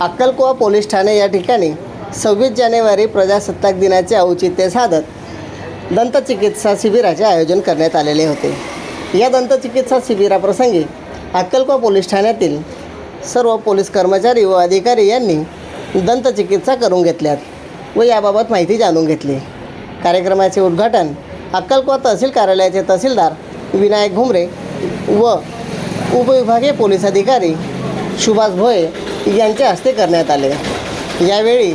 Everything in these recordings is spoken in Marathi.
अक्कलकुवा पोलीस ठाणे या ठिकाणी सव्वीस जानेवारी प्रजासत्ताक दिनाचे औचित्य साधत दंतचिकित्सा शिबिराचे आयोजन करण्यात आलेले होते. या दंतचिकित्सा शिबिराप्रसंगी अक्कलकुवा पोलीस ठाण्यातील सर्व पोलीस कर्मचारी व अधिकारी यांनी दंतचिकित्सा करून घेतल्यात व याबाबत माहिती जाणून घेतली. कार्यक्रमाचे उद्घाटन अक्कलकुवा तहसील कार्यालयाचे तहसीलदार विनायक घुमरे व उपविभागीय पोलीस अधिकारी सुभाष भोये यांच्या हस्ते करण्यात आले. यावेळी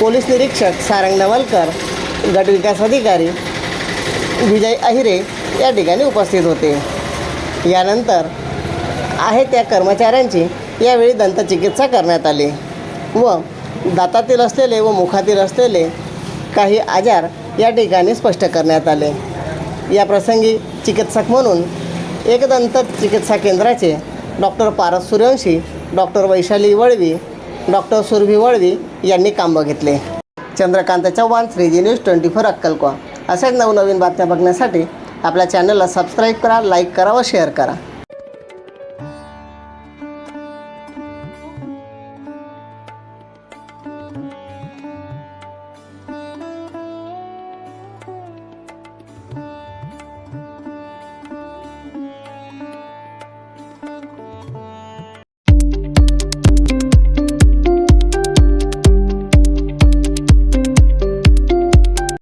पोलीस निरीक्षक सारंग नवलकर गटविकास अधिकारी विजय अहिरे या ठिकाणी उपस्थित होते. यानंतर आहे त्या कर्मचाऱ्यांची यावेळी दंतचिकित्सा करण्यात आली व दातातील असलेले व मुखातील असलेले काही आजार या ठिकाणी स्पष्ट करण्यात आले. या प्रसंगी चिकित्सक म्हणून एकदंत चिकित्सा केंद्राचे doctor Paras Suryavanshi doctor Vaishali Valvi doctor Surabhi Valvi यांनी काम बघितले Chandrakant Chavan Shriji news twenty four अक्कलकोवा. अशाच नवनवीन बातम्या बघण्यासाठी आपल्या चॅनलला सबस्क्राईब करा लाईक करा व शेअर करा.